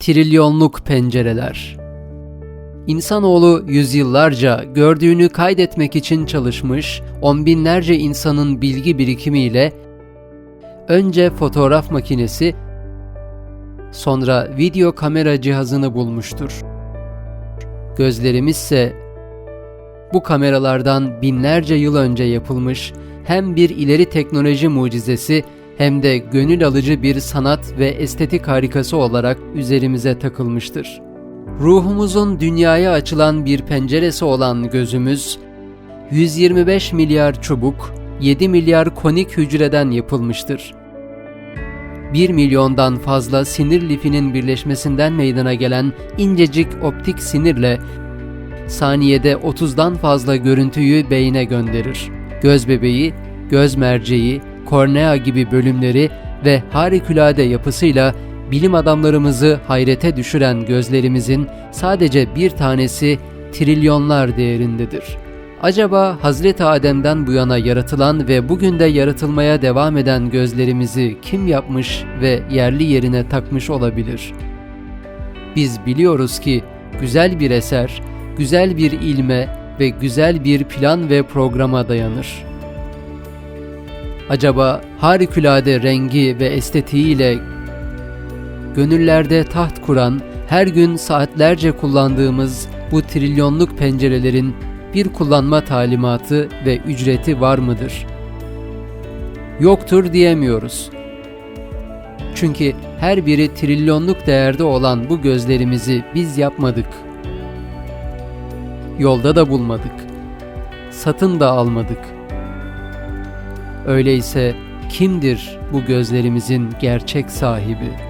Trilyonluk pencereler. İnsanoğlu yüzyıllarca gördüğünü kaydetmek için çalışmış, on binlerce insanın bilgi birikimiyle önce fotoğraf makinesi, sonra video kamera cihazını bulmuştur. Gözlerimizse bu kameralardan binlerce yıl önce yapılmış hem bir ileri teknoloji mucizesi hem de gönül alıcı bir sanat ve estetik harikası olarak üzerimize takılmıştır. Ruhumuzun dünyaya açılan bir penceresi olan gözümüz, 125 milyar çubuk, 7 milyar konik hücreden yapılmıştır. 1 milyondan fazla sinir lifinin birleşmesinden meydana gelen incecik optik sinirle saniyede 30'dan fazla görüntüyü beyne gönderir. Göz bebeği, göz merceği, kornea gibi bölümleri ve harikulade yapısıyla bilim adamlarımızı hayrete düşüren gözlerimizin sadece bir tanesi trilyonlar değerindedir. Acaba Hazreti Adem'den bu yana yaratılan ve bugün de yaratılmaya devam eden gözlerimizi kim yapmış ve yerli yerine takmış olabilir? Biz biliyoruz ki güzel bir eser, güzel bir ilme ve güzel bir plan ve programa dayanır. Acaba harikulade rengi ve estetiğiyle gönüllerde taht kuran, her gün saatlerce kullandığımız bu trilyonluk pencerelerin bir kullanma talimatı ve ücreti var mıdır? Yoktur diyemiyoruz. Çünkü her biri trilyonluk değerde olan bu gözlerimizi biz yapmadık. Yolda da bulmadık. Satın da almadık. Öyleyse kimdir bu gözlerimizin gerçek sahibi?''